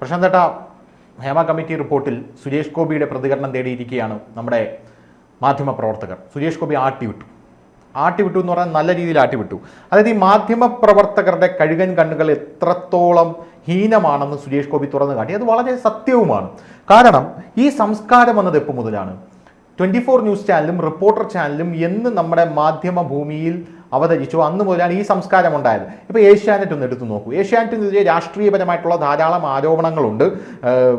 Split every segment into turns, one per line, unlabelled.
പ്രശാന്തേട്ട Hema committee റിപ്പോർട്ടിൽ സുരേഷ് ഗോപിയുടെ പ്രതികരണം തേടിയിരിക്കുകയാണ് നമ്മുടെ മാധ്യമ പ്രവർത്തകർ. സുരേഷ് ഗോപി ആട്ടിവിട്ടു. ആട്ടിവിട്ടു എന്ന് പറഞ്ഞാൽ നല്ല രീതിയിൽ ആട്ടിവിട്ടു. അതായത് ഈ മാധ്യമ പ്രവർത്തകരുടെ കഴുകൻ കണ്ണുകൾ എത്രത്തോളം ഹീനമാണെന്ന് സുരേഷ് ഗോപി തുറന്നു കാട്ടി. അത് വളരെ സത്യവുമാണ്. കാരണം ഈ സംസ്കാരം വന്നത് എപ്പോൾ മുതലാണ്? ട്വന്റി ഫോർ ന്യൂസ് ചാനലും റിപ്പോർട്ടർ ചാനലും എന്ന് നമ്മുടെ മാധ്യമ ഭൂമിയിൽ അവതരിച്ചു. അന്ന് മുതലാണ് ഈ സംസ്കാരം ഉണ്ടായത്. ഇപ്പോൾ ഏഷ്യാനെറ്റ് ഒന്ന് എടുത്തു നോക്കൂ. ഏഷ്യാനെറ്റിനെതിരെ രാഷ്ട്രീയപരമായിട്ടുള്ള ധാരാളം ആരോപണങ്ങളുണ്ട്.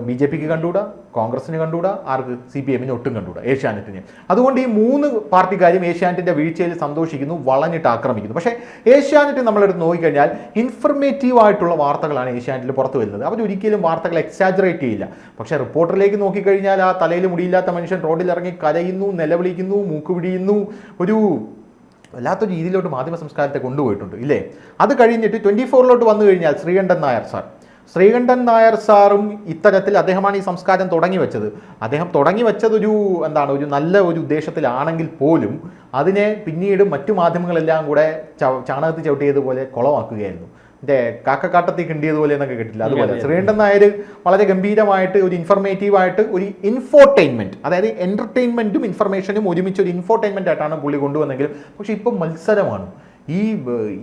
ബി ജെ പിക്ക് കണ്ടുകൂടാ? കോൺഗ്രസിന് കണ്ടുകൂടാ? ആർക്ക്? സി പി എമ്മിന് ഒട്ടും കണ്ടുകൂടാ ഏഷ്യാനെറ്റിന്. അതുകൊണ്ട് ഈ മൂന്ന് പാർട്ടിക്കാരും ഏഷ്യാനെറ്റിന്റെ വീഴ്ചയിൽ സന്തോഷിക്കുന്നു വളഞ്ഞിട്ട് ആക്രമിക്കുന്നു. പക്ഷേ ഏഷ്യാനെറ്റ് നമ്മളെടുത്ത് നോക്കിക്കഴിഞ്ഞാൽ ഇൻഫർമേറ്റീവ് ആയിട്ടുള്ള വാർത്തകളാണ് ഏഷ്യാനെറ്റിൽ പുറത്തു വരുന്നത്. അവരൊരിക്കലും വാർത്തകൾ എക്സാജറേറ്റ് ചെയ്യില്ല. പക്ഷേ റിപ്പോർട്ടറിലേക്ക് നോക്കിക്കഴിഞ്ഞാൽ ആ തലയിൽ മുടിയില്ലാത്ത മനുഷ്യൻ റോഡിൽ ഇറങ്ങി കരയുന്നു നിലവിളിക്കുന്നു മൂക്ക് പിടിയുന്നു. ഒരു വല്ലാത്തൊരു രീതിയിലോട്ട് മാധ്യമ സംസ്കാരത്തെ കൊണ്ടുപോയിട്ടുണ്ട് ഇല്ലേ? അത് കഴിഞ്ഞിട്ട് ട്വന്റി ഫോറിലോട്ട് വന്നു കഴിഞ്ഞാൽ ശ്രീകണ്ഠൻ നായർ സാർ. ശ്രീകണ്ഠൻ നായർ സാറും ഇത്തരത്തിൽ അദ്ദേഹമാണ് ഈ സംസ്കാരം തുടങ്ങി വെച്ചത്. അദ്ദേഹം തുടങ്ങി വെച്ചതൊരു എന്താണ് ഒരു നല്ല ഒരു ഉദ്ദേശത്തിലാണെങ്കിൽ പോലും അതിനെ പിന്നീട് മറ്റു മാധ്യമങ്ങളെല്ലാം കൂടെ ചാണകത്തിൽ ചവിട്ടിയതുപോലെ കുളമാക്കുകയായിരുന്നു. മറ്റേ കാക്കക്കാട്ടത്തിൽ കിണ്ടിയതുപോലെ എന്നൊക്കെ കേട്ടില്ല അതുപോലെ ശ്രീകണ്ഠൻ നായർ വളരെ ഗംഭീരമായിട്ട് ഒരു ഇൻഫർമേറ്റീവ് ആയിട്ട് ഒരു ഇൻഫോർടൈൻമെന്റ് അതായത് എന്റർടൈൻമെന്റും ഇൻഫർമേഷനും ഒരുമിച്ച് ഒരു ഇൻഫോർടൈൻമെന്റ് ആയിട്ടാണ് പുള്ളി കൊണ്ടുവന്നെങ്കിലും പക്ഷെ ഇപ്പം മത്സരമാണ്. ഈ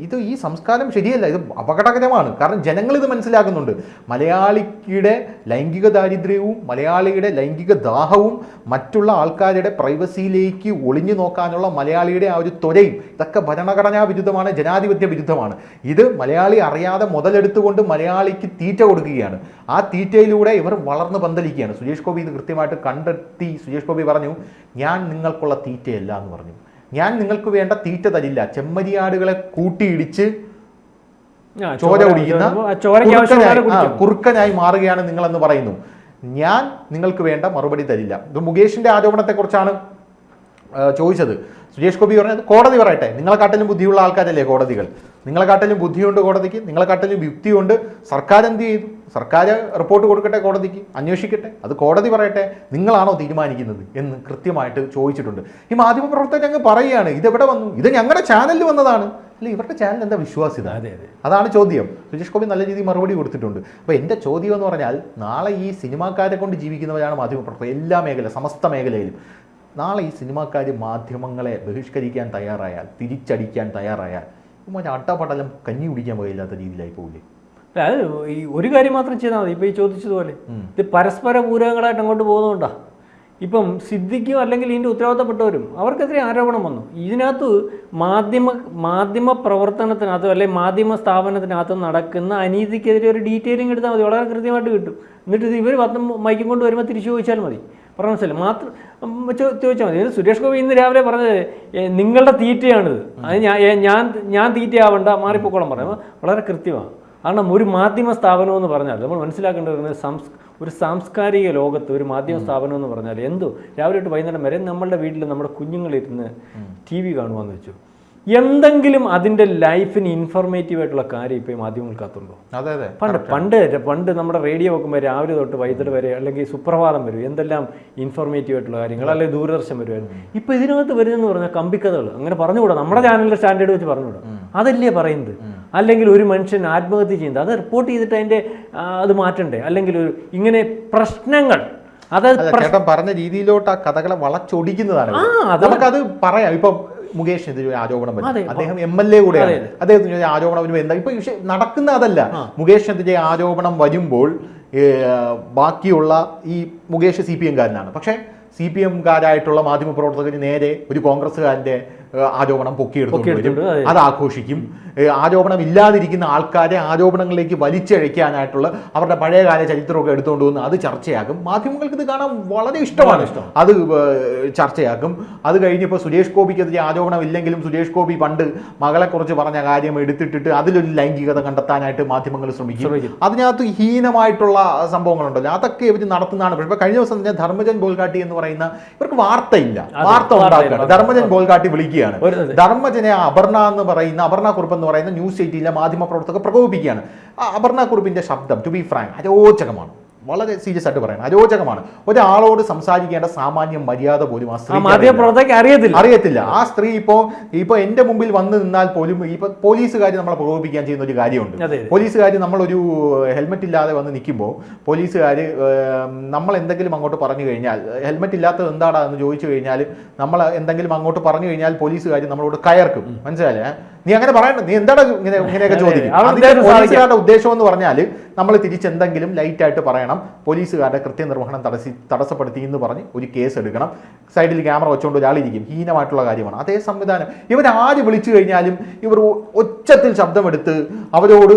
ഇത് ഈ സംസ്കാരം ശരിയല്ല. ഇത് അപകടകരമാണ്. കാരണം ജനങ്ങൾ ഇത് മനസ്സിലാക്കുന്നുണ്ട്. മലയാളിയുടെ ലൈംഗിക ദാരിദ്ര്യവും മലയാളിയുടെ ലൈംഗിക ദാഹവും മറ്റുള്ള ആൾക്കാരുടെ പ്രൈവസിയിലേക്ക് ഒളിഞ്ഞു നോക്കാനുള്ള മലയാളിയുടെ ആ ഒരു ത്വരയും ഇതൊക്കെ ഭരണഘടനാ വിരുദ്ധമാണ് ജനാധിപത്യ വിരുദ്ധമാണ്. ഇത് മലയാളി അറിയാതെ മുതലെടുത്തുകൊണ്ട് മലയാളിക്ക് തീറ്റ കൊടുക്കുകയാണ്. ആ തീറ്റയിലൂടെ ഇവർ വളർന്നു പന്തലിക്കുകയാണ്. സുരേഷ് ഗോപി ഇത് കൃത്യമായിട്ട് കണ്ടെത്തി സുരേഷ് ഗോപി പറഞ്ഞു ഞാൻ നിങ്ങൾക്കുള്ള തീറ്റയല്ല എന്ന് പറഞ്ഞു. ഞാൻ നിങ്ങൾക്ക് വേണ്ട തീറ്റ തരില്ല. ചെമ്മരിയാടുകളെ കൂട്ടിയിടിച്ച് ചോര കുടിക്കുന്ന കുറുക്കനായി- മാറുകയാണ് നിങ്ങളെന്ന് പറയുന്നു. ഞാൻ നിങ്ങൾക്ക് വേണ്ട മറുപടി തരില്ല. ഇത് മുകേഷിന്റെ ആരോപണത്തെക്കുറിച്ചാണ്. ചോദിച്ചത്. സുരേഷ് ഗോപി പറഞ്ഞത് കോടതി പറയട്ടെ. നിങ്ങളെക്കാട്ടിലും ബുദ്ധിയുള്ള ആൾക്കാരല്ലേ കോടതികൾ? നിങ്ങളെക്കാട്ടിലും ബുദ്ധിയുണ്ട് കോടതിക്ക്. നിങ്ങളെക്കാട്ടിലും യുക്തിയുണ്ട്. സർക്കാർ എന്ത് ചെയ്തു? സർക്കാർ റിപ്പോർട്ട് കൊടുക്കട്ടെ കോടതിക്ക്. അന്വേഷിക്കട്ടെ. അത് കോടതി പറയട്ടെ. നിങ്ങളാണോ തീരുമാനിക്കുന്നത് എന്ന് കൃത്യമായിട്ട് ചോദിച്ചിട്ടുണ്ട്. ഈ മാധ്യമപ്രവർത്തകർ അങ്ങ് പറയുകയാണ്. ഇതെവിടെ വന്നു? ഇത് ഞങ്ങളുടെ ചാനലിൽ വന്നതാണ്. അല്ല ഇവരുടെ ചാനൽ എന്താ വിശ്വാസ്യത?
അതെ അതെ.
അതാണ് ചോദ്യം. സുരേഷ് ഗോപി നല്ല രീതിയിൽ മറുപടി കൊടുത്തിട്ടുണ്ട്. അപ്പോൾ എന്റെ ചോദ്യം എന്ന് പറഞ്ഞാൽ നാളെ ഈ സിനിമാക്കാരെ കൊണ്ട് ജീവിക്കുന്നവരാണ് മാധ്യമപ്രവർത്തകർ. എല്ലാ മേഖല സമസ്ത മേഖലയിലും. നാളെ ഈ സിനിമാക്കാർ മാധ്യമങ്ങളെ ബഹിഷ്കരിക്കാൻ തയ്യാറായാൽ തിരിച്ചടിക്കാൻ തയ്യാറായാൽ മറ്റേ അട്ടപടലം കഞ്ഞി കുടിക്കാൻ പോയില്ലാത്ത രീതിയിലായി പോകില്ലേ
അല്ല, അത് ഈ ഒരു കാര്യം മാത്രം ചെയ്താൽ മതി. ഇപ്പോൾ ഈ ചോദിച്ചതുപോലെ. ഇത് പരസ്പര പൂരകങ്ങളായിട്ട് അങ്ങോട്ട് പോകുന്നതുകൊണ്ടാണ് ഇപ്പം സിദ്ധിക്കും അല്ലെങ്കിൽ ഇതിന്റെ ഉത്തരവാദിത്തപ്പെട്ടവരും അവർക്കെതിരെ ആരോപണം വന്നു. ഇതിനകത്ത് മാധ്യമ മാധ്യമ പ്രവർത്തനത്തിനകത്ത് അല്ലെങ്കിൽ മാധ്യമ സ്ഥാപനത്തിനകത്ത് നടക്കുന്ന അനീതിക്കെതിരെ ഒരു ഡീറ്റെയിലിംഗ് എടുത്താൽ മതി. വളരെ കൃത്യമായിട്ട് കിട്ടും. എന്നിട്ട് ഇത് ഇവർ പത്തും മൈക്കും കൊണ്ട് വരുമ്പോൾ തിരിച്ചു ചോദിച്ചാൽ മതി. പറഞ്ഞ മനസ്സിലായി മാത്രം ചോദിച്ചാൽ മതി. സുരേഷ് ഗോപി ഇന്ന് രാവിലെ പറഞ്ഞത് നിങ്ങളുടെ തീറ്റയാണിത്. അത് ഞാൻ ഞാൻ ഞാൻ തീറ്റയാവണ്ട മാറിപ്പോക്കോളം പറഞ്ഞു. വളരെ കൃത്യമാണ്. കാരണം ഒരു മാധ്യമ സ്ഥാപനം എന്ന് പറഞ്ഞാൽ നമ്മൾ മനസ്സിലാക്കേണ്ടത് സംസ് ഒരു സാംസ്കാരിക ലോകത്ത് ഒരു മാധ്യമ സ്ഥാപനം എന്ന് പറഞ്ഞാൽ എന്തോ? രാവിലെ തൊട്ട് വൈകുന്നേരം വരെ നമ്മളുടെ വീട്ടിൽ നമ്മുടെ കുഞ്ഞുങ്ങളിരുന്ന് ടി വി കാണുവാന്ന് വെച്ചു. എന്തെങ്കിലും അതിന്റെ ലൈഫിന് ഇൻഫോർമേറ്റീവ് ആയിട്ടുള്ള കാര്യം ഇപ്പോൾ ഈ മാധ്യമങ്ങൾക്കകത്തുണ്ടോ?
അതെ അതെ.
പണ്ട് പണ്ട് പണ്ട് നമ്മുടെ റേഡിയോ വെക്കുമ്പോൾ രാവിലെ തൊട്ട് വൈകിട്ട് വരെ അല്ലെങ്കിൽ സുപ്രഭാതം വരും. എന്തെല്ലാം ഇൻഫോർമേറ്റീവ് ആയിട്ടുള്ള കാര്യങ്ങൾ അല്ലെങ്കിൽ ദൂരദർശൻ വരുമായിരുന്നു ഇപ്പൊ ഇതിനകത്ത് വരുന്നെന്ന് പറഞ്ഞാൽ കമ്പിക്കഥകൾ. അങ്ങനെ പറഞ്ഞുകൂടാ നമ്മുടെ ചാനലിലെ സ്റ്റാൻഡേർഡ് വെച്ച് പറഞ്ഞുകൂടാ അതല്ലേ പറയുന്നത്? അല്ലെങ്കിൽ ഒരു മനുഷ്യൻ ആത്മഹത്യ ചെയ്യുന്നത്. അത് റിപ്പോർട്ട് ചെയ്തിട്ട് അതിന്റെ അത് മാറ്റണ്ടേ? അല്ലെങ്കിൽ ഒരു ഇങ്ങനെ പ്രശ്നങ്ങൾ.
അതായത് പറഞ്ഞ രീതിയിലോട്ട് ആ കഥകളെ വളച്ചൊടിക്കുന്നതാണ്. നമുക്കത് പറയാം. ഇപ്പൊ മുകേഷ് എതിരെ ഒരു ആരോപണം വരും. അദ്ദേഹം എം എൽ എ കൂടെയാണ്. അദ്ദേഹത്തിന് ആരോപണം വരുമ്പോൾ എന്താ? ഇപ്പൊ പക്ഷെ നടക്കുന്ന അതല്ല. മുകേഷിനെതിരെ ആരോപണം വരുമ്പോൾ ബാക്കിയുള്ള ഈ മുകേഷ് സി പി എംകാരനാണ് പക്ഷേ സി പി എംകാരായിട്ടുള്ള മാധ്യമപ്രവർത്തകർ നേരെ ഒരു കോൺഗ്രസ്സുകാരന്റെ ഏ, ആരോപണം
പൊക്കിയെടുത്തുകൊണ്ട് അത്
ആഘോഷിക്കും. ആരോപണം ഇല്ലാതിരിക്കുന്ന ആൾക്കാരെ ആരോപണങ്ങളിലേക്ക് വലിച്ചഴിക്കാനായിട്ടുള്ള അവരുടെ പഴയകാല ചരിത്രമൊക്കെ എടുത്തുകൊണ്ട് വന്ന് അത് ചർച്ചയാക്കും. മാധ്യമങ്ങൾക്ക് ഇത് കാണാൻ വളരെ ഇഷ്ടമാണ്. അത് ചർച്ചയാക്കും. അത് കഴിഞ്ഞപ്പോൾ സുരേഷ് ഗോപിക്കെതിരെ ആരോപണം ഇല്ലെങ്കിലും സുരേഷ് ഗോപി പണ്ട് മകളെക്കുറിച്ച് പറഞ്ഞ കാര്യം എടുത്തിട്ടിട്ട് അതിലൊരു ലൈംഗികത കണ്ടെത്താനായിട്ട് മാധ്യമങ്ങൾ ശ്രമിക്കും. അതിനകത്ത് ഹീനമായിട്ടുള്ള സംഭവങ്ങളുണ്ടല്ലോ. അതൊക്കെ ഇവർ നടത്തുന്നതാണ്. പക്ഷേ കഴിഞ്ഞ ദിവസം തന്നെ ധർമ്മജൻ ബോൽഗാട്ടി എന്ന് പറയുന്ന ഇവർക്ക് വാർത്തയില്ല. വാർത്ത. ഉണ്ടാക്കുകയാണ്. ധർമ്മജൻ ബോൽഗാട്ടി വിളിക്കുകയാണ്.
അതെ.
ധർമ്മജനെ അപർണ എന്ന് പറയുന്ന അപർണ കുറിപ്പ് എന്ന് പറയുന്ന ന്യൂസ് എയ്റ്റിയിലെ മാധ്യമ പ്രവർത്തകർ പ്രകോപിപ്പിക്കുകയാണ് അപർണ കുറിപ്പിന്റെ ശബ്ദം ടു ബി ഫ്രാങ്ക് അരോചകമാണ്. വളരെ സീരിയസ് ആയിട്ട് പറയണം. അരോചകമാണ്. ഒരാളോട് സംസാരിക്കേണ്ട സാമാന്യ മര്യാദ പോലും ആ സ്ത്രീ
അറിയത്തില്ല.
അറിയത്തില്ല. ആ സ്ത്രീ ഇപ്പോ ഇപ്പൊ എന്റെ മുമ്പിൽ വന്ന് നിന്നാൽ പോലും ഇപ്പൊ പോലീസുകാർ നമ്മളെ പ്രകോപിപ്പിക്കാൻ ചെയ്യുന്ന ഒരു കാര്യമുണ്ട്. പോലീസുകാർ നമ്മളൊരു ഹെൽമെറ്റ് ഇല്ലാതെ വന്ന് നിൽക്കുമ്പോൾ പോലീസുകാർ നമ്മൾ എന്തെങ്കിലും അങ്ങോട്ട് പറഞ്ഞു കഴിഞ്ഞാൽ ഹെൽമെറ്റ് ഇല്ലാത്തത് എന്താടാ എന്ന് ചോദിച്ചു കഴിഞ്ഞാൽ നമ്മൾ എന്തെങ്കിലും അങ്ങോട്ട് പറഞ്ഞു കഴിഞ്ഞാൽ പോലീസുകാർ നമ്മളോട് കയർക്കും. മനസ്സിലായേ നീ അങ്ങനെ പറയണ്ട. നീ എന്താണ് ഇങ്ങനെ ഇങ്ങനെയൊക്കെ ചോദിക്കും അതിന്റെ
ഉദ്ദേശം
എന്ന് പറഞ്ഞാൽ നമ്മൾ തിരിച്ചെന്തെങ്കിലും ലൈറ്റ് ആയിട്ട് പറയണം. പോലീസുകാരുടെ കൃത്യനിർവഹണം തടസ്സി തടസ്സപ്പെടുത്തി എന്ന് പറഞ്ഞ് ഒരു കേസ് എടുക്കണം. സൈഡിൽ ക്യാമറ വെച്ചുകൊണ്ട് ഒരാളിരിക്കും. ഹീനമായിട്ടുള്ള കാര്യമാണ്. അതേ സംവിധാനം. ഇവർ ആര് വിളിച്ചു കഴിഞ്ഞാലും ഇവർ ഒച്ചത്തിൽ ശബ്ദമെടുത്ത് അവരോട്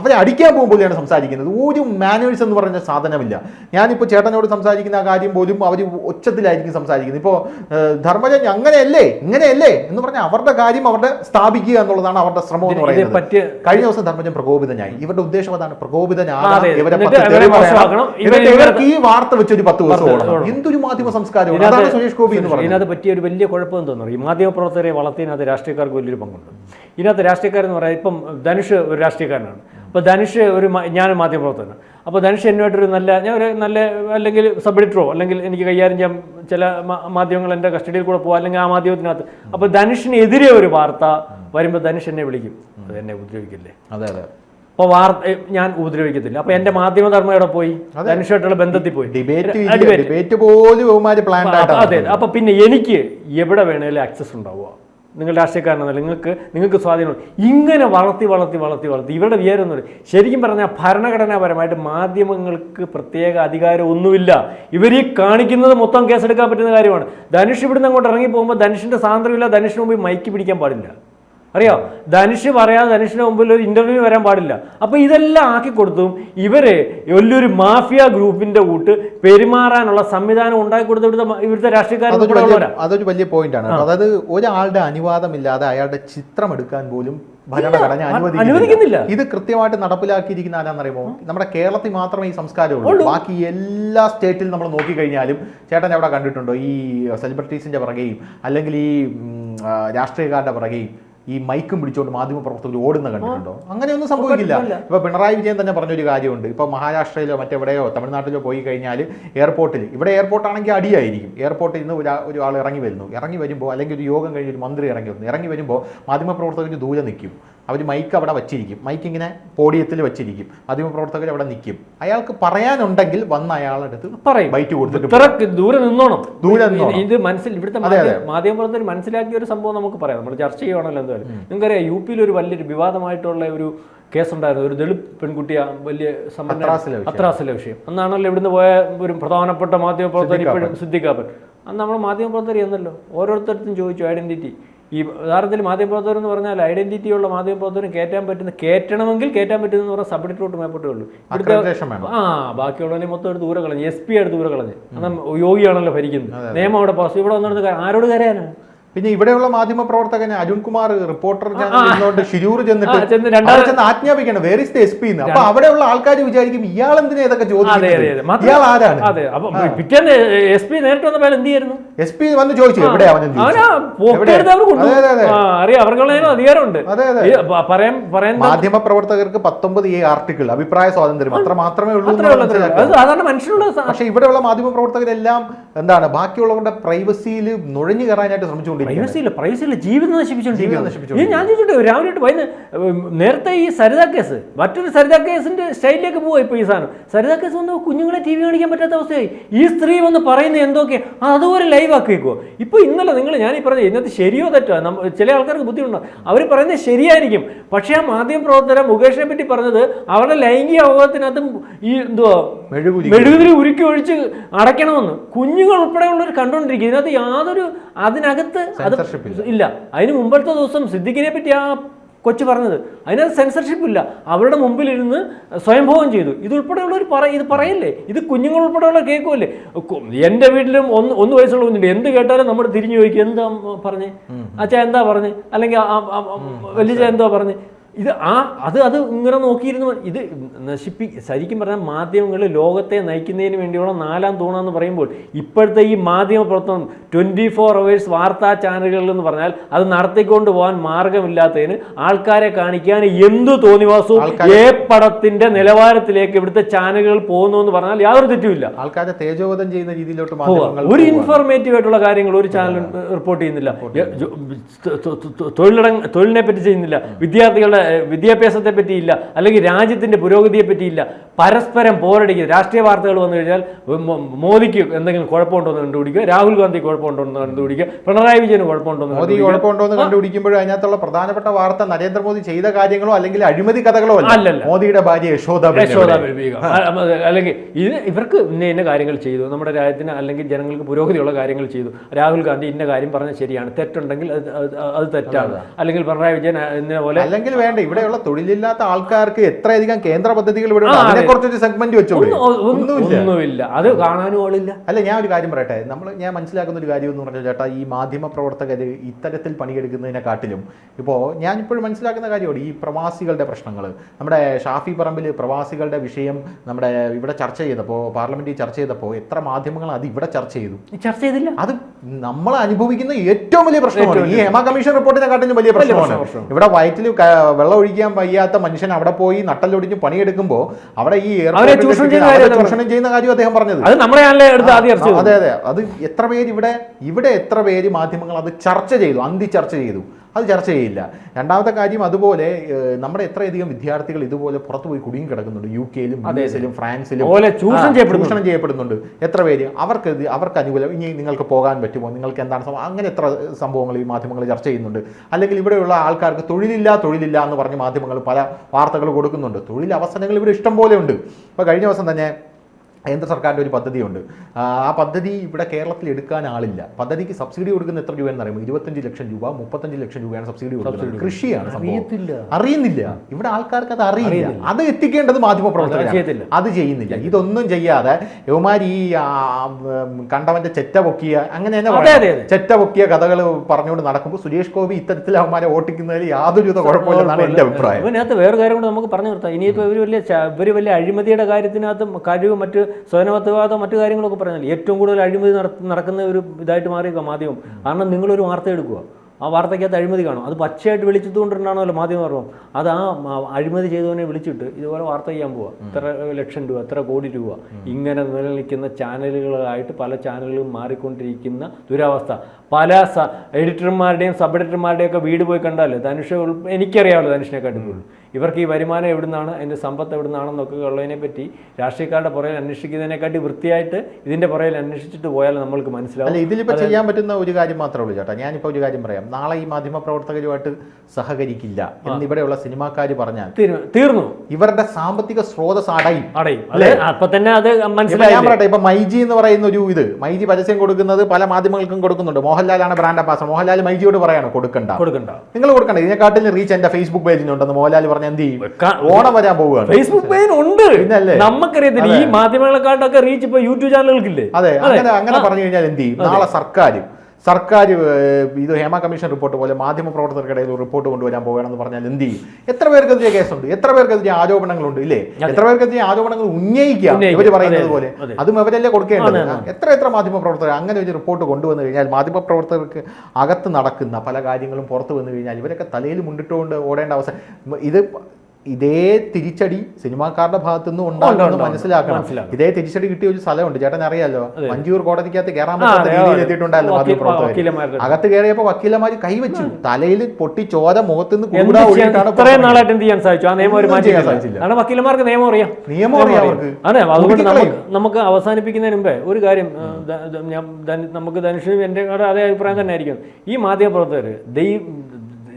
അവരെ അടിക്കാൻ പോകുമ്പോഴാണ് സംസാരിക്കുന്നത്. ഒരു മാനുവേഴ്സ് എന്ന് പറഞ്ഞ സാധനമില്ല. ഞാനിപ്പോൾ ചേട്ടനോട് സംസാരിക്കുന്ന ആ കാര്യം പോലും അവർ ഒച്ചത്തിലായിരിക്കും സംസാരിക്കുന്നത്. ഇപ്പോൾ ധർമ്മജൻ അങ്ങനെയല്ലേ? ഇങ്ങനെയല്ലേ? എന്ന് പറഞ്ഞാൽ അവരുടെ കാര്യം അവരുടെ സ്ഥാപിക്കുക എന്നുള്ളതാണ് അവരുടെ ശ്രമം എന്ന് പറയുന്നത്. കഴിഞ്ഞ ദിവസം ധർമ്മജൻ പ്രകോപിതനായി. ഇവരുടെ ഉദ്ദേശം അതാണ് പ്രകോപിതനാകാം ഇവരെ
എന്നിട്ട്
ഇവർക്ക് ഈ വാർത്ത വെച്ച് ഒരു പത്ത് ദിവസം ഓടണം. എന്തൊരു മാധ്യമ സംസ്കാരമാണ്? അതാണ് സുരേഷ് ഗോപി എന്ന് പറയുന്നത്.
ഇതിനകത്ത് പറ്റിയ ഒരു വലിയ കുഴപ്പം തോന്നുന്നു. ഈ മാധ്യമപ്രവർത്തകരെ വളർത്തിയതിനകത്ത് രാഷ്ട്രീയക്കാർക്ക് വലിയൊരു പങ്കുണ്ട്. ഇതിനകത്ത് രാഷ്ട്രീയക്കാരെന്ന് പറയാം ഇപ്പം ധനുഷ് ഒരു രാഷ്ട്രീയക്കാരനാണ്. അപ്പോൾ ധനുഷ് ഒരു ഞാൻ മാധ്യമപ്രവർത്തകനാണ്. അപ്പോൾ ധനുഷ് എന്നുമായിട്ടൊരു നല്ല ഞാൻ ഒരു നല്ല അല്ലെങ്കിൽ സബ് എഡിറ്ററോ അല്ലെങ്കിൽ എനിക്ക് കൈകാര്യം ചെയ്യാൻ ചില മാധ്യമങ്ങൾ എന്റെ കസ്റ്റഡിയിൽ കൂടെ പോകുക അല്ലെങ്കിൽ ആ മാധ്യമത്തിനകത്ത്. അപ്പോൾ ധനുഷിനെതിരെ ഒരു വാർത്ത വരുമ്പോൾ ധനുഷ് എന്നെ വിളിക്കും. അത് എന്നെ ഉപദ്രവിക്കില്ലേ?
അതെ അതെ.
അപ്പോൾ വാർത്ത ഞാൻ ഉപദ്രവിക്കത്തില്ല. അപ്പോൾ എന്റെ മാധ്യമധർമ്മ എവിടെ പോയി? ധനുഷായിട്ടുള്ള ബന്ധത്തിൽ പോയി.
ഡിബേറ്റ്. ഡിബേറ്റ്. പോലും
അതെ അപ്പൊ പിന്നെ എനിക്ക് എവിടെ വേണേലും ആക്സസ് ഉണ്ടാവുക. നിങ്ങൾ രാഷ്ട്രീയക്കാരനല്ല നിങ്ങൾക്ക് നിങ്ങൾക്ക് സ്വാധീനം ഇങ്ങനെ വളർത്തി വളർത്തി വളർത്തി വളർത്തി. ഇവരുടെ വിചാരമൊന്നും ശരിക്കും പറഞ്ഞാൽ ഭരണഘടനാപരമായിട്ട് മാധ്യമങ്ങൾക്ക് പ്രത്യേക അധികാരം ഒന്നുമില്ല. ഇവർ ഈ കാണിക്കുന്നത് മൊത്തം കേസെടുക്കാൻ പറ്റുന്ന കാര്യമാണ്. ധനുഷ് ഇവിടുന്ന് അങ്ങോട്ട് ഇറങ്ങി പോകുമ്പോൾ ധനുഷിന്റെ സ്വാതന്ത്ര്യമില്ല. ധനുഷിന് മുമ്പിൽ മൈക്ക് പിടിക്കാൻ പാടില്ല. അറിയോ? ധനുഷ് പറയാതെ ധനുഷിന് മുമ്പിൽ ഒരു ഇന്റർവ്യൂ വരാൻ പാടില്ല. അപ്പോൾ ഇതെല്ലാം ആക്കി കൊടുത്തും ഇവരെ വലിയൊരു മാഫിയ ഗ്രൂപ്പിന്റെ കൂട്ട് പെരുമാറാനുള്ള സംവിധാനം ഉണ്ടാക്കി കൊടുത്ത ഇവിടുത്തെ ഇവിടുത്തെ രാഷ്ട്രീയക്കാർ
അതൊരു വലിയ. പോയിന്റ് ആണ് അതായത് ഒരാളുടെ അനുവാദമില്ലാതെ അയാളുടെ ചിത്രം എടുക്കാൻ പോലും ഭരണഘടന
അനുവദിക്കുന്നില്ല.
ഇത് കൃത്യമായിട്ട് നടപ്പിലാക്കിയിരിക്കുന്ന ആരാന്നറിയുമോ? നമ്മുടെ കേരളത്തിൽ മാത്രമേ ഈ സംസ്കാരമുള്ളൂ ബാക്കി എല്ലാ സ്റ്റേറ്റിലും നമ്മൾ നോക്കിക്കഴിഞ്ഞാലും ചേട്ടൻ എവിടെ കണ്ടിട്ടുണ്ടോ? ഈ സെലിബ്രിറ്റീസിന്റെ പുറകെയും അല്ലെങ്കിൽ ഈ രാഷ്ട്രീയക്കാരുടെ പിറകെയും ഈ മൈക്കും പിടിച്ചുകൊണ്ട് മാധ്യമ പ്രവർത്തകർ ഓടുന്ന കണ്ടിട്ടുണ്ടോ? അങ്ങനെയൊന്നും സംഭവിക്കില്ല. ഇപ്പൊ പിണറായി വിജയൻ തന്നെ പറഞ്ഞൊരു കാര്യമുണ്ട്. ഇപ്പൊ മഹാരാഷ്ട്രയിലോ മറ്റെവിടെയോ തമിഴ്നാട്ടിലോ പോയി കഴിഞ്ഞാൽ എയർപോർട്ടിൽ ഇവിടെ എയർപോർട്ട് ആണെങ്കിൽ അടിയായിരിക്കും. എയർപോർട്ടിൽ നിന്ന് ഒരു ആൾ ഇറങ്ങി വരുന്നു. ഇറങ്ങി വരുമ്പോൾ അല്ലെങ്കിൽ ഒരു യോഗം കഴിഞ്ഞ് ഒരു മന്ത്രി ഇറങ്ങി വരുന്നു ഇറങ്ങി വരുമ്പോൾ മാധ്യമപ്രവർത്തകർ ദൂരെ നിൽക്കും. അവർ മൈക്ക് അവിടെ വച്ചിരിക്കും. മൈക്ക് ഇങ്ങനെ പോഡിയത്തിൽ വെച്ചിരിക്കും. മാധ്യമപ്രവർത്തകർ അവിടെ നിൽക്കും. അയാൾക്ക് പറയാനുണ്ടെങ്കിൽ വന്ന് അടുത്ത്
പറയും.
ബൈറ്റ് കൊടുത്തിട്ട്
ദൂരെ നിന്നോണം.
ദൂരെ.
ഇത് മനസ്സിൽ ഇവിടുത്തെ മാധ്യമപ്രവർത്തകർ മനസ്സിലാക്കിയ ഒരു സംഭവം നമുക്ക് പറയാം. നമ്മൾ ചർച്ച ചെയ്യുവാണല്ലോ എന്തായാലും നിങ്ങൾക്കറിയാം യു പിയിൽ ഒരു വലിയൊരു വിവാദമായിട്ടുള്ള ഒരു കേസുണ്ടായിരുന്നു. ഒരു ദളിത് പെൺകുട്ടിയ വലിയ
അത്രാസിലെ വിഷയം.
അന്നാണല്ലോ ഇവിടുന്ന് പോയ ഒരു പ്രധാനപ്പെട്ട മാധ്യമപ്രവർത്തകർ ഇപ്പോഴും സിദ്ധിക്കാപ്പൻ. അന്ന് നമ്മൾ മാധ്യമപ്രവർത്തകർ എന്നല്ലോ ഓരോരുത്തർക്കും ചോദിച്ചു ഐഡന്റിറ്റി ഈ യഥാർത്ഥത്തിൽ മാധ്യമപ്രവർത്തകർ എന്ന് പറഞ്ഞാൽ ഐഡന്റിറ്റി ഉള്ള മാധ്യമപ്രവർത്തകരും കയറ്റാൻ പറ്റുന്ന കയറ്റണമെങ്കിൽ കയറ്റാൻ പറ്റുന്ന പറഞ്ഞാൽ സബ് എഡിറ്ററോട്ട് മേപ്പോട്ടേ ഉള്ളൂ ആ ബാക്കിയുള്ളവരെ മൊത്തം എടുത്ത് ദൂരെ കളഞ്ഞു എസ് പി എടുത്ത് ദൂരെ കളഞ്ഞു കാരണം യോഗിയാണല്ലോ ഭരിക്കുന്നത് നിയമം അവിടെ പാസ് ഇവിടെ വന്നിടത്ത് ആരോട് കരയാനാണ്
പിന്നെ ഇവിടെയുള്ള മാധ്യമ പ്രവർത്തകൻ അരുൺ കുമാർ റിപ്പോർട്ടർ ഷിരൂർ ചെന്നിട്ട്
ചെന്ന്
ആജ്ഞാപിക്കണം where is the S P അപ്പൊ അവിടെയുള്ള ആൾക്കാർ വിചാരിക്കും ഇയാൾ എന്തിനാ ഇതൊക്കെ ചോദിക്കുന്നത് ഇയാൾ ആരാണ്?
പിറ്റേന്ന് എസ് പി നേരിട്ട് വന്നപ്പോൾ എന്ത് ചെയ്യുന്നു
എസ് പി വന്ന് ചോദിച്ചു എവിടെ
അറിയാം അവർക്കുള്ള അധികാരമുണ്ട്. പറയാൻ പറയാൻ
മാധ്യമ പ്രവർത്തകർക്ക് പത്തൊമ്പത് എ ആർട്ടിക്കിൾ അഭിപ്രായ സ്വാതന്ത്ര്യം അത്ര മാത്രമേ ഉള്ളൂ
സാധാരണ മനുഷ്യനുള്ള
പക്ഷെ ഇവിടെയുള്ള മാധ്യമ പ്രവർത്തകരെല്ലാം എന്താണ് ബാക്കിയുള്ളവരുടെ പ്രൈവസിയിൽ നുഴഞ്ഞു കയറാനായിട്ട് ശ്രമിച്ചുകൊണ്ടിരിക്കുന്നത്
പ്രൈവസി ഇല്ല പ്രൈവസി ഇല്ല. ജീവിതം നശിപ്പിച്ചോണ്ടിരിക്കുകയാണ് ഞാൻ ചോദിച്ചോട്ടെ രാവിലെ വൈകുന്ന നേരത്തെ ഈ സരിത കേസ് മറ്റൊരു സരിത കേസിന്റെ സ്റ്റൈലിലേക്ക് പോവാ ഇപ്പൊ ഈ സാധനം. സരിത കേസ് വന്ന് കുഞ്ഞുങ്ങളെ ടി വി കാണിക്കാൻ പറ്റാത്ത അവസ്ഥയായി. ഈ സ്ത്രീ വന്ന് പറയുന്നത് എന്തൊക്കെ അതുപോലെ ലൈവ് ആക്കിക്കോ ഇപ്പൊ ഇന്നലെ നിങ്ങൾ ഞാൻ ഈ പറഞ്ഞത് ഇന്നത്തെ ശരിയോ തെറ്റോ? ചില ആൾക്കാർക്ക് ബുദ്ധിമുട്ടുണ്ടോ? അവർ പറയുന്നത് ശരിയായിരിക്കും. പക്ഷേ ആ മാധ്യമ പ്രവർത്തകരെ മുകേഷിനെ പറ്റി പറഞ്ഞത് അവരുടെ ലൈംഗിക അവബോധത്തിനകത്തും ഈ എന്തുവാ?
മെഴുകുതിരി.
മെഴുകുതിരി ഉരുക്കി ഒഴിച്ച് അടയ്ക്കണമെന്ന് കുഞ്ഞുങ്ങൾ ഉൾപ്പെടെയുള്ളവർ കണ്ടുകൊണ്ടിരിക്കും ഇതിനകത്ത് യാതൊരു അതിനകത്ത് അത്
ഇല്ല.
അതിന് മുമ്പത്തെ ദിവസം സിദ്ദിഖിനെ പറ്റി ആ കൊച്ചു പറഞ്ഞത്. അതിനകത്ത് സെൻസർഷിപ്പ് ഇല്ല. അവരുടെ മുമ്പിലിരുന്ന് സ്വയംഭവം ചെയ്തു. ഇതുൾപ്പെടെയുള്ള ഒരു പറ ഇത് പറയല്ലേ? ഇത് കുഞ്ഞുങ്ങൾ ഉൾപ്പെടെയുള്ള കേൾക്കുമല്ലേ? എന്റെ വീട്ടിലും ഒന്ന് ഒന്ന് വയസ്സുള്ള കുഞ്ഞുണ്ട്. എന്ത് കേട്ടാലും നമ്മൾ തിരിഞ്ഞു ചോദിക്കും. എന്താ പറഞ്ഞേ? അച്ഛാ എന്താ പറഞ്ഞ്? അല്ലെങ്കിൽ വലിയ എന്താ പറഞ്ഞ്? ഇത് ആ അത് അത് ഇങ്ങനെ നോക്കിയിരുന്നു. ഇത് നശിപ്പി ശരിക്കും പറഞ്ഞാൽ മാധ്യമങ്ങൾ ലോകത്തെ നയിക്കുന്നതിന് വേണ്ടിയുള്ള നാലാം തൂണെന്ന് പറയുമ്പോൾ ഇപ്പോഴത്തെ ഈ മാധ്യമ പ്രവർത്തനം ട്വന്റി ഫോർ അവേഴ്സ് വാർത്താ ചാനലുകളിൽ എന്ന് പറഞ്ഞാൽ അത് നടത്തിക്കൊണ്ട് പോകാൻ മാർഗമില്ലാത്തതിന് ആൾക്കാരെ കാണിക്കാൻ എന്തു തോന്നിവാസവും ഏ പടത്തിന്റെ നിലവാരത്തിലേക്ക് ഇവിടുത്തെ ചാനലുകൾ പോകുന്നു എന്ന് പറഞ്ഞാൽ യാതൊരു തെറ്റുമില്ല.
ആൾക്കാരെ തേജോവധം ചെയ്യുന്ന രീതിയിലോട്ട്
ഒരു ഇൻഫോർമേറ്റീവ് ആയിട്ടുള്ള കാര്യങ്ങൾ ഒരു ചാനൽ റിപ്പോർട്ട് ചെയ്യുന്നില്ല. തൊഴിലിട തൊഴിലിനെ പറ്റി ചെയ്യുന്നില്ല. വിദ്യാർത്ഥികളുടെ വിദ്യാഭ്യാസത്തെ പറ്റിയില്ല അല്ലെങ്കിൽ രാജ്യത്തിന്റെ പുരോഗതിയെ പറ്റിയില്ല പരസ്പരം പോരടിക്കുക രാഷ്ട്രീയ വാർത്തകൾ വന്നു കഴിഞ്ഞാൽ മോദിക്ക് എന്തെങ്കിലും കുഴപ്പമുണ്ടോ എന്ന് കണ്ടുപിടിക്കുക രാഹുൽ ഗാന്ധി കുഴപ്പമുണ്ടോ എന്ന് കണ്ടുപിടിക്കുക പിണറായി വിജയന് കുഴപ്പമുണ്ടോ എന്ന്
മോദി കുഴപ്പമുണ്ടോ എന്ന് കണ്ടുപിടിക്കുമ്പോഴും അതിനകത്തുള്ള പ്രധാനപ്പെട്ട വാർത്ത നരേന്ദ്രമോദി ചെയ്ത കാര്യങ്ങളോ അല്ലെങ്കിൽ അഴിമതി കഥകളോ അല്ല. മോദിയുടെ ഭാര്യ യശോദ
യശോദ അല്ലെങ്കിൽ ഇത് ഇവർക്ക് ഇന്ന ഇന്ന കാര്യങ്ങൾ ചെയ്തു നമ്മുടെ രാജ്യത്തിന് അല്ലെങ്കിൽ ജനങ്ങൾക്ക് പുരോഗതിയുള്ള കാര്യങ്ങൾ ചെയ്തു. രാഹുൽ ഗാന്ധി ഇന്ന കാര്യം പറഞ്ഞത് ശരിയാണ് തെറ്റുണ്ടെങ്കിൽ അത് തെറ്റാണ്. അല്ലെങ്കിൽ പിണറായി വിജയൻ ഇന്നേ പോലെ
അല്ലെങ്കിൽ വേണ്ട ഇവിടെയുള്ള തൊഴിലില്ലാത്ത ആൾക്കാർക്ക് എത്രയധികം കേന്ദ്ര പദ്ധതികൾ ഇവിടെ. അതിനെ കുറച്ചൊരു സെഗ്മെന്റ് വെച്ചോളൂ
ഒന്നും-
ഒന്നുമില്ല.
ഒന്നുമില്ല. അത് കാണാനും ആളില്ല
അല്ല ഞാൻ ഒരു കാര്യം പറയട്ടെ. നമ്മൾ ഞാൻ മനസ്സിലാക്കുന്ന ഒരു കാര്യം എന്ന് പറഞ്ഞാൽ ചേട്ടാ ഈ മാധ്യമ പ്രവർത്തകർ ഇത്തരത്തിൽ പണിയെടുക്കുന്നതിനെക്കാട്ടിലും ഇപ്പോൾ ഞാനിപ്പോഴും മനസ്സിലാക്കുന്ന കാര്യമാണ് ഈ പ്രവാസികളുടെ പ്രശ്നങ്ങൾ നമ്മുടെ ഷാഫി പറമ്പിൽ പ്രവാസികളുടെ വിഷയം നമ്മുടെ ഇവിടെ ചർച്ച ചെയ്തപ്പോൾ പാർലമെന്റിൽ ചർച്ച ചെയ്തപ്പോൾ എത്ര മാധ്യമങ്ങൾ അത് ഇവിടെ ചർച്ച ചെയ്തു?
ചർച്ച ചെയ്തില്ല.
അത് നമ്മൾ അനുഭവിക്കുന്ന ഏറ്റവും വലിയ പ്രശ്നമാണ്. ഈ ഹേമ കമ്മീഷൻ റിപ്പോർട്ടിനെക്കാട്ടിലും വലിയ പ്രശ്നമാണ്. ഇവിടെ വയറ്റിൽ വെള്ളം ഒഴിക്കാൻ വയ്യാത്ത മനുഷ്യൻ അവിടെ പോയി നട്ടലൊടിഞ്ഞ് പണിയെടുക്കുമ്പോൾ അവിടെ ഈ
ചൂഷണം ചെയ്യുന്ന കാര്യം
അദ്ദേഹം പറഞ്ഞത്.
അതെ
അതെ. അത് എത്ര പേര് ഇവിടെ ഇവിടെ എത്ര പേര് മാധ്യമങ്ങൾ അത് ചർച്ച ചെയ്തു അന്തി ചർച്ച ചെയ്തു. അത് ചർച്ച ചെയ്യില്ല. രണ്ടാമത്തെ കാര്യം അതുപോലെ നമ്മുടെ എത്രയധികം വിദ്യാർത്ഥികൾ ഇതുപോലെ പുറത്തു പോയി കുടുങ്ങി കിടക്കുന്നുണ്ട്. യു കെയിലും യുഎസിലും ഫ്രാൻസിലും.
ചൂഷണം
ചൂഷണം ചെയ്യപ്പെടുന്നുണ്ട്. എത്ര പേര്? അവർക്ക് അവർക്ക് അനുകൂലം. ഇനി നിങ്ങൾക്ക് പോകാൻ പറ്റുമോ? നിങ്ങൾക്ക് എന്താണ് സംഭവം? അങ്ങനെ എത്ര സംഭവങ്ങൾ ഈ മാധ്യമങ്ങൾ ചർച്ച ചെയ്യുന്നുണ്ട്. അല്ലെങ്കിൽ ഇവിടെയുള്ള ആൾക്കാർക്ക് തൊഴിലില്ല തൊഴിലില്ല എന്ന് പറഞ്ഞ് മാധ്യമങ്ങൾ പല വാർത്തകൾ കൊടുക്കുന്നുണ്ട്. തൊഴിൽ അവസരങ്ങൾ ഇവിടെ ഇഷ്ടം പോലെ ഉണ്ട്. ഇപ്പോൾ കഴിഞ്ഞ ദിവസം തന്നെ കേന്ദ്ര സർക്കാരിന്റെ ഒരു പദ്ധതിയുണ്ട്. ആ പദ്ധതി ഇവിടെ കേരളത്തിൽ എടുക്കാൻ ആളില്ല. പദ്ധതിക്ക് സബ്സിഡി കൊടുക്കുന്ന എത്ര രൂപയെന്ന് അറിയുമോ? ഇരുപത്തഞ്ച് ലക്ഷം രൂപ മുപ്പത്തഞ്ച് ലക്ഷം രൂപയാണ് സബ്സിഡി കൊടുക്കുന്നത്. കൃഷിയാണ്. അറിയുന്നില്ല. ഇവിടെ ആൾക്കാർക്ക് അത് അറിയില്ല. അത് എത്തിക്കേണ്ടത് മാധ്യമ
അത്
ചെയ്യുന്നില്ല. ഇതൊന്നും ചെയ്യാതെ യവമാർ ഈ കണ്ടവന്റെ ചെറ്റ പൊക്കിയ അങ്ങനെ തന്നെ. ചെറ്റ പൊക്കിയ കഥകൾ പറഞ്ഞുകൊണ്ട് നടക്കുമ്പോൾ സുരേഷ് ഗോപി ഇത്തരത്തിൽ അവന്മാരെ ഓട്ടിക്കുന്നതിൽ യാതൊരുവിധ കുഴപ്പമില്ലെന്നാണ് എന്റെ അഭിപ്രായം.
ഇതിനകത്ത് വേറെ കാര്യം കൊണ്ട് നമുക്ക് പറഞ്ഞു നിർത്താം. ഇനിയിപ്പോൾ ഇവർ വലിയ ഇവർ വലിയ അഴിമതിയുടെ കാര്യത്തിനകത്ത് കഴിവ് മറ്റ് സ്വയനവത്വവാദം മറ്റു കാര്യങ്ങളൊക്കെ പറഞ്ഞാൽ ഏറ്റവും കൂടുതൽ അഴിമതി നട- നടക്കുന്ന ഒരു ഇതായിട്ട് മാറിയേക്കുക മാധ്യമം. കാരണം നിങ്ങളൊരു വാർത്ത എടുക്കുക. ആ വാർത്തയ്ക്കകത്ത് അഴിമതി കാണും. അത് പച്ചയായിട്ട് വിളിച്ചതുകൊണ്ടിരുന്നാണല്ലോ മാധ്യമം പറഞ്ഞു അത് ആ അഴിമതി ചെയ്തവനെ വിളിച്ചിട്ട് ഇതുപോലെ വാർത്ത ചെയ്യാൻ പോവുക ഇത്ര ലക്ഷം രൂപ ഇത്ര കോടി രൂപ. ഇങ്ങനെ നിലനിൽക്കുന്ന ചാനലുകളായിട്ട് പല ചാനലുകളും മാറിക്കൊണ്ടിരിക്കുന്ന ദുരവസ്ഥ. പല സ എഡിറ്റർമാരുടെയും സബ് എഡിറ്റർമാരുടെയും ഒക്കെ വീട് പോയി കണ്ടാലേ ധനുഷ് എനിക്കറിയാമല്ലോ ധനുഷിനെ കൂടുതൽ. ഇവർക്ക് ഈ വരുമാനം എവിടുന്നാണ് അതിന്റെ സമ്പത്ത് എവിടുന്നാണെന്നൊക്കെ ഉള്ളതിനെ പറ്റി രാഷ്ട്രീയക്കാരുടെ പുറകിൽ അന്വേഷിക്കുന്നതിനെക്കാട്ടി വൃത്തിയായിട്ട് ഇതിന്റെ പുറയിൽ അന്വേഷിച്ചിട്ട് പോയാൽ നമ്മൾക്ക്
അല്ല
മനസ്സിലാവും
ഇതിലിപ്പോ ചെയ്യാൻ പറ്റുന്ന ഒരു കാര്യം മാത്രമേ ഉള്ളൂ ചേട്ടാ. ഞാനിപ്പോൾ ഒരു കാര്യം പറയാം. നാളെ ഈ മാധ്യമ പ്രവർത്തകരുമായിട്ട് സഹകരിക്കില്ല എന്നിവിടെയുള്ള സിനിമാക്കാർ പറഞ്ഞാൽ
തീർന്നു.
ഇവരുടെ സാമ്പത്തിക സ്രോതസ് അടയും.
അടയും. അപ്പൊ തന്നെ അത്
മനസ്സിലായി ഞാൻ പറയട്ടെ ഇപ്പൊ മൈജി എന്ന് പറയുന്ന ഒരു ഇത് മൈജി പരസ്യം കൊടുക്കുന്നത് പല മാധ്യമങ്ങൾക്കും കൊടുക്കുന്നുണ്ട്. മോഹൻലാലാണ് ബ്രാൻഡ് അംബാസഡർ മോഹൻലാൽ മൈജിയോട് പറയാണ് കൊടുക്കണ്ട.
കൊടുക്കണ്ട.
നിങ്ങൾ കൊടുക്കണ്ട. ഇതിനെക്കാട്ടിൽ റീച്ച് എന്റെ ഫേസ്ബുക്ക് പേജിനുണ്ടെന്ന് മോഹൻലാൽ പറഞ്ഞ എന്ത് ചെയ്യും? ഓണം വരാൻ പോവുകയാണ്.
ഫേസ്ബുക്ക് പേജ് ഉണ്ട്? നമുക്കറിയത്തില്ല ഈ മാധ്യമങ്ങളെക്കാട്ടൊക്കെ റീച്ച് ഇപ്പൊ യൂട്യൂബ് ചാനലുകൾക്കില്ലേ
അതെ അങ്ങനെ അങ്ങനെ പറഞ്ഞു കഴിഞ്ഞാൽ എന്ത് ചെയ്യും? നാളെ സർക്കാർ സർക്കാർ ഇത് ഹേമ കമ്മീഷൻ റിപ്പോർട്ട് പോലെ മാധ്യമ പ്രവർത്തകർക്കിടയിൽ ഒരു റിപ്പോർട്ട് കൊണ്ടുവരാൻ പോകണമെന്ന് പറഞ്ഞാൽ എന്ത് ചെയ്യും? എത്ര പേർക്കെതിരെ കേസുണ്ട്? എത്ര പേർക്കെതിരെ ആരോപണങ്ങളുണ്ട്? ഇല്ലേ? എത്ര പേർക്കെതിരെ ആരോപണങ്ങൾ ഉന്നയിക്കാം. ഇവർ പറയുന്നത് പോലെ.
അതും.
അവരല്ലേ കൊടുക്കേണ്ടത്? എത്ര എത്ര മാധ്യമ പ്രവർത്തകർ അങ്ങനെ ഒരു റിപ്പോർട്ട് കൊണ്ടുവന്നു കഴിഞ്ഞാൽ മാധ്യമ പ്രവർത്തകർക്ക് അകത്ത് നടക്കുന്ന പല കാര്യങ്ങളും പുറത്തു വന്നു കഴിഞ്ഞാൽ ഇവരൊക്കെ തലയിൽ മുണ്ടിട്ടുകൊണ്ട് ഓടേണ്ട അവസ്ഥ. ഇത് ഇതേ തിരിച്ചടി സിനിമാക്കാരുടെ ഭാഗത്തു നിന്നും ഉണ്ടാകുമെന്ന് മനസ്സിലാക്കണം. ഇതേ തിരിച്ചടി കിട്ടിയ ഒരു സ്ഥലമുണ്ട്. ചേട്ടൻ അറിയാലോ? മഞ്ചൂർ കോടതിക്കകത്ത് കയറാൻ പറ്റാത്ത രീതിയിൽ. എത്തിയിട്ടുണ്ടായിരുന്നു അകത്ത് കയറിയപ്പോ വക്കീലന്മാര് കൈവച്ചു. തലയിൽ പൊട്ടി ചോര
മുഖത്ത് നിന്ന് നിയമം അറിയാം.
നിയമം.
അതെ അതുകൊണ്ട് നമുക്ക് അവസാനിപ്പിക്കുന്നതിന് മുമ്പേ ഒരു കാര്യം നമുക്ക് ധനുഷ് എന്റെ അതേ അഭിപ്രായം തന്നെ ആയിരിക്കും. ഈ മാധ്യമപ്രവർത്തകർ ദൈ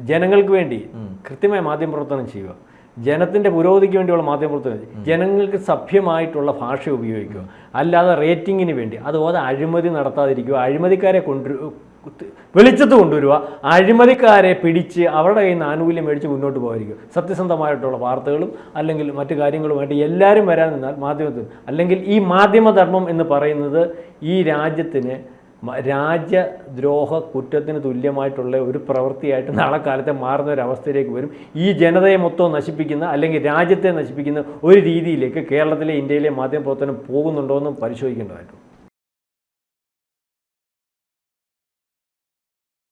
ജനങ്ങൾക്ക് വേണ്ടി കൃത്യമായ മാധ്യമപ്രവർത്തനം ചെയ്യുക. ജനത്തിന്റെ പുരോഗതിക്ക് വേണ്ടിയുള്ള മാധ്യമപ്രവർത്തനം. ജനങ്ങൾക്ക് സഭ്യമായിട്ടുള്ള ഭാഷ ഉപയോഗിക്കുക. അല്ലാതെ റേറ്റിങ്ങിന് വേണ്ടി. അതുപോലെ അഴിമതി നടത്താതിരിക്കുക അഴിമതിക്കാരെ കൊണ്ടു വെളിച്ചത്ത് കൊണ്ടുവരിക അഴിമതിക്കാരെ പിടിച്ച് അവരുടെ കയ്യിൽ നിന്ന് ആനുകൂല്യം മേടിച്ച് മുന്നോട്ട് പോകാതിരിക്കുക. സത്യസന്ധമായിട്ടുള്ള വാർത്തകളും അല്ലെങ്കിൽ മറ്റു കാര്യങ്ങളുമായിട്ട് എല്ലാവരും വരാൻ നിന്നാൽ മാധ്യമത്തിൽ അല്ലെങ്കിൽ ഈ മാധ്യമധർമ്മം എന്ന് പറയുന്നത് ഈ രാജ്യത്തിന് രാജ്യദ്രോഹ കുറ്റത്തിന് തുല്യമായിട്ടുള്ള ഒരു പ്രവൃത്തിയായിട്ട് നാളെ കാലത്തെ മാറുന്ന ഒരു അവസ്ഥയിലേക്ക് വരും. ഈ ജനതയെ മൊത്തം നശിപ്പിക്കുന്ന അല്ലെങ്കിൽ രാജ്യത്തെ നശിപ്പിക്കുന്ന ഒരു രീതിയിലേക്ക് കേരളത്തിലെ ഇന്ത്യയിലെ മാധ്യമപ്രവർത്തനം പോകുന്നുണ്ടോ എന്നും പരിശോധിക്കേണ്ടതായിട്ടുണ്ട്.